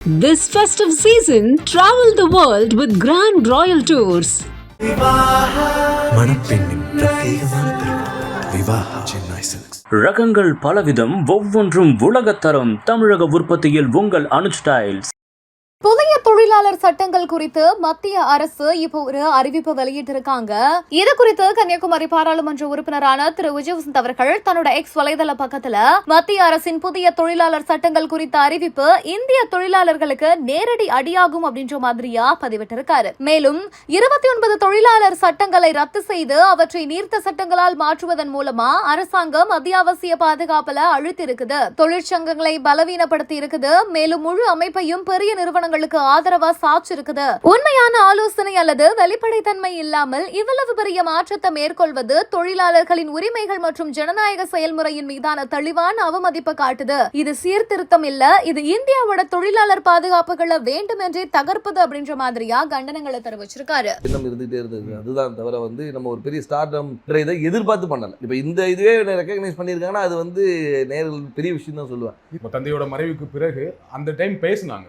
This festive season, travel the world with Grand Royal Tours. மணப்பெண்ணின் பிரத்யேகமான திருமணம் Vivaha Chennai silks ரகங்கள் பலவிதம் ஒவ்வொன்றும் உலகத்தரம் தமிழக உற்பத்தியில் உங்கள் அனுஜ் ஸ்டைல்ஸ் புதிய தொழிலாளர் சட்டங்கள் குறித்து மத்திய அரசு இப்போ ஒரு அறிவிப்பு வெளியிட்டிருக்காங்க. இது குறித்து கன்னியாகுமரி பாராளுமன்ற உறுப்பினரான திரு. விஜயவசந்த் அவர்கள் தன்னோட எக்ஸ் வலைதள பக்கத்துல மத்திய அரசின் புதிய தொழிலாளர் சட்டங்கள் குறித்த அறிவிப்பு இந்திய தொழிலாளர்களுக்கு நேரடி அடியாகும் அப்படின்ற மாதிரியா பதிவிட்டிருக்காரு. மேலும் இருபத்தி ஒன்பது தொழிலாளர் சட்டங்களை ரத்து செய்து அவற்றை நீர்த்த சட்டங்களால் மாற்றுவதன் மூலமா அரசாங்கம் அத்தியாவசிய பாதுகாப்புல அழுத்தி இருக்குது தொழிற்சங்கங்களை பலவீனப்படுத்தி இருக்குது மேலும் முழு அமைப்பையும் பெரிய நிறுவனங்கள் நிறுவனங்களுக்கு ஆதரவா சாச்சு இருக்குது? உண்மையான ஆலோசனை அல்லது வெளிப்படைத்தன்மை இல்லாமல் இவ்வளவு பெரிய மாற்றத்தை மேற்கொள்வது தொழிலாளர்களின் உரிமைகள் மற்றும் ஜனநாயக செயல்முறையின் மீதான தெளிவான அவமதிப்பு காட்டுது. இது சீர்திருத்தம் இல்ல இது இந்தியாவோட தொழிலாளர் பாதுகாப்புகளை வேண்டுமென்றே தகர்ப்பது அப்படின்ற மாதிரியா கண்டனங்களை தெரிவிச்சிருக்காரு. இருந்துகிட்டே இருந்தது. அதுதான் தவிர வந்து நம்ம ஒரு பெரிய ஸ்டார்டம் இதை எதிர்பார்த்து பண்ணல. இப்போ இந்த இதுவே ரெக்கக்னைஸ் பண்ணியிருக்காங்கன்னா அது வந்து நேரில் பெரிய விஷயம் தான் சொல்லுவேன். இப்போ தந்தையோட மறைவுக்கு பிறகு அந்த டைம் பேசினாங்க.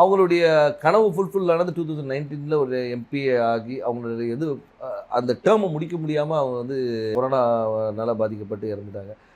அவங்களுடைய கனவு ஃபுல்ஃபில் ஆனது டூ தௌசண்ட் நைன்டீனில் ஒரு எம்பி ஆகி அவங்களுடைய இது அந்த டேர்மை முடிக்க முடியாமல் அவங்க வந்து கொரோனாவால் பாதிக்கப்பட்டு இறந்துட்டாங்க.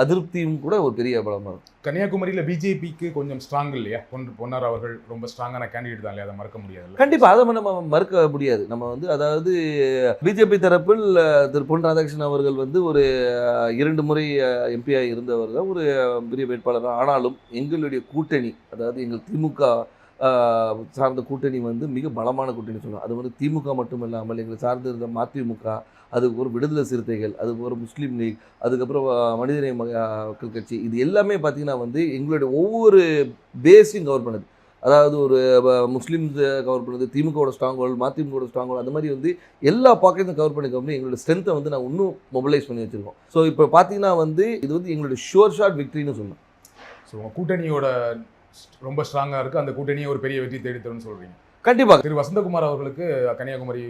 அதிருப்தியும் கூட ஒரு பெரிய பலமாக இருக்கும். கன்னியாகுமரியில பிஜேபிக்கு கொஞ்சம் ஸ்ட்ராங் இல்லையா? பொன் பொன்னார் அவர்கள் ரொம்ப ஸ்ட்ராங்கான கேண்டிடேட் தான் இல்லையா? அதை மறக்க முடியாது கண்டிப்பாக அதை நம்ம மறுக்க முடியாது. நம்ம வந்து அதாவது பிஜேபி தரப்பில் திரு பொன் ராதாகிருஷ்ணன் அவர்கள் வந்து ஒரு இரண்டு முறை எம்பியாக இருந்தவர் தான். ஒரு பெரிய வேட்பாளர் தான். ஆனாலும் எங்களுடைய கூட்டணி அதாவது எங்கள் திமுக சார்ந்த கூட்டணி வந்து மிக பலமான கூட்டணி சொல்லலாம். அது வந்து திமுக மட்டும் இல்லாமல் எங்களை சார்ந்து இருந்த மதிமுக அதுக்கு ஒரு விடுதலை சிறுத்தைகள் அதுக்கு ஒரு முஸ்லீம் லீக் அதுக்கப்புறம் மனிதநேய மக்கள் கட்சி இது எல்லாமே பார்த்தீங்கன்னா வந்து எங்களுடைய ஒவ்வொரு பேஸையும் கவர் பண்ணுது. அதாவது ஒரு முஸ்லீம்ஸ் கவர் பண்ணுது திமுகவோட ஸ்ட்ராங் ஹோல்ட் மதிமுகவோட ஸ்ட்ராங் அந்த மாதிரி வந்து எல்லா பாக்கெட்டும் கவர் பண்ணி பண்ணி எங்களோட ஸ்ட்ரென்த்தை வந்து நான் இன்னும் மொபிலைஸ் பண்ணி வச்சிருக்கோம். ஸோ இப்போ பார்த்தீங்கன்னா வந்து இது வந்து எங்களுடைய ஷோர் ஷாட் விக்ட்ரின்னு சொல்லலாம் ஸோ கூட்டணியோட ரொம்ப ஸ்ட்ராங்கா இருக்கு அந்த கூட்டணியை ஒரு பெரிய வெற்றி தேடி தரும்னு சொல்றீங்க. கண்டிப்பாக திரு. வசந்தகுமார் அவர்களுக்கு கன்னியாகுமரி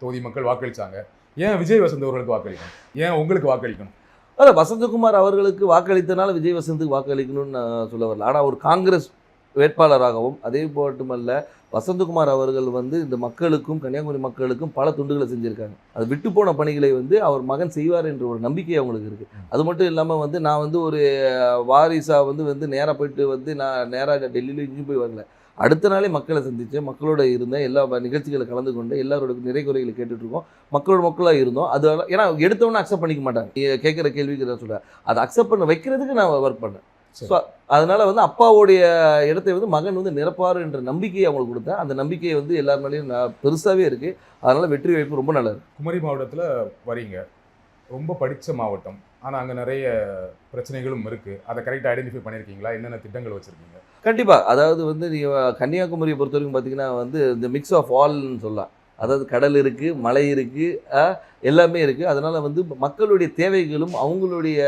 தொகுதி மக்கள் வாக்களிச்சாங்க. ஏன் விஜய் வசந்த் அவர்களுக்கு வாக்களிக்கணும்? ஏன் உங்களுக்கு வாக்களிக்கணும்? அதான் வசந்தகுமார் அவர்களுக்கு வாக்களித்தனால விஜய் வசந்துக்கு வாக்களிக்கணும்னு நான் சொல்ல வரல. ஆனால் ஒரு காங்கிரஸ் வேட்பாளராகவும் அதே மட்டுமல்ல வசந்தகுமார் அவர்கள் வந்து இந்த மக்களுக்கும் கன்னியாகுமரி மக்களுக்கும் பல துண்டுகளை செஞ்சுருக்காங்க. அது விட்டு போன பணிகளை வந்து அவர் மகன் செய்வார் என்ற ஒரு நம்பிக்கை அவங்களுக்கு இருக்குது அது மட்டும் இல்லாமல் வந்து நான் வந்து ஒரு வாரிசாக வந்து வந்து நேராக போயிட்டு வந்து நான் நேராக டெல்லியில் இங்கேயும் போய் வரல. அடுத்த நாளே மக்களை சந்தித்தேன் மக்களோட இருந்தேன் எல்லா நிகழ்ச்சிகளை கலந்து கொண்டு எல்லாரோட நிறை குறைகளை கேட்டுட்டு இருக்கோம் மக்களோட மக்களாக இருந்தோம். அது ஏன்னா எடுத்தவொன்னே அக்செப்ட் பண்ணிக்க மாட்டாங்க. கேட்குற கேள்விக்கு நான் சொல்கிறேன் அதை அக்செப்ட் பண்ண வைக்கிறதுக்கு நான் ஒர்க் பண்ணேன். So, அதனால வந்து அப்பாவுடைய இடத்தை வந்து மகன் வந்து நிரப்பார் என்ற நம்பிக்கையை அவங்களுக்கு கொடுத்தேன். அந்த நம்பிக்கையை வந்து எல்லார் மேலேயும் நான் பெருசாகவே இருக்குது அதனால வெற்றி வாய்ப்பு ரொம்ப நல்லா இருக்கு. குமரி மாவட்டத்தில் வரீங்க. ரொம்ப படித்த மாவட்டம். ஆனால் அங்கே நிறைய பிரச்சனைகளும் இருக்குது அதை கரெக்டாக ஐடென்டிஃபை பண்ணியிருக்கீங்களா என்னென்ன திட்டங்கள் வச்சுருக்கீங்க? கண்டிப்பாக அதாவது வந்து நீங்கள் கன்னியாகுமரியை பொறுத்த வரைக்கும் பார்த்தீங்கன்னா வந்து இந்த மிக்ஸ் ஆஃப் ஆல்னு சொல்லலாம். அதாவது கடல் இருக்குது மலை இருக்குது எல்லாமே இருக்குது அதனால் வந்து மக்களுடைய தேவைகளும் அவங்களுடைய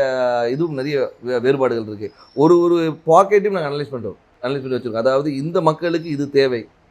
இதுவும் நிறைய வே- வேறுபாடுகள் இருக்குது ஒரு ஒரு பாக்கெட்டையும் நாங்கள் அனலைஸ் பண்ணுறோம் அனலைஸ் பண்ணி வச்சுருக்கோம். அதாவது இந்த மக்களுக்கு இது தேவை.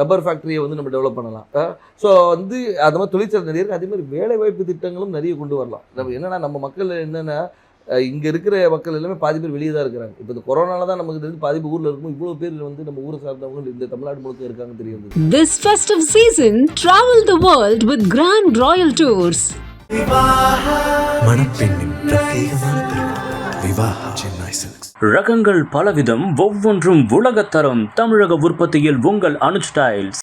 ரப்பர் ஃபேக்ட்ரியை வந்து நம்ம டெவலப் பண்ணலாம். ஸோ வந்து அது மாதிரி தொழிற்சாலை நிறைய இருக்குது அதே மாதிரி வேலை வாய்ப்பு திட்டங்களும் நிறைய கொண்டு வரலாம். நம்ம என்னன்னா நம்ம மக்கள் என்னென்னா இங்கே இருக்கிற மக்கள் எல்லாமே பாதி பேர் வெளியே தான் இருக்கிறாங்க. இப்போ இந்த கொரோனால தான் நமக்கு தெரிஞ்சு பாதி பேர் ஊரில் இருக்கும் இவ்வளோ பேர் வந்து நம்ம ஊரை சார்ந்தவங்க இந்த தமிழ்நாடு முழுக்க இருக்காங்கன்னு தெரிய வந்தது This festive season, travel the world with Grand Royal Tours. மணப்பெண்ணின் பிரத்யேகமான திருமணம் விவாஹா. ரகங்கள் பலவிதம் ஒவ்வொன்றும் உலகத்தரம் தமிழக உற்பத்தியில் உங்கள் அனுஸ்டைல்ஸ்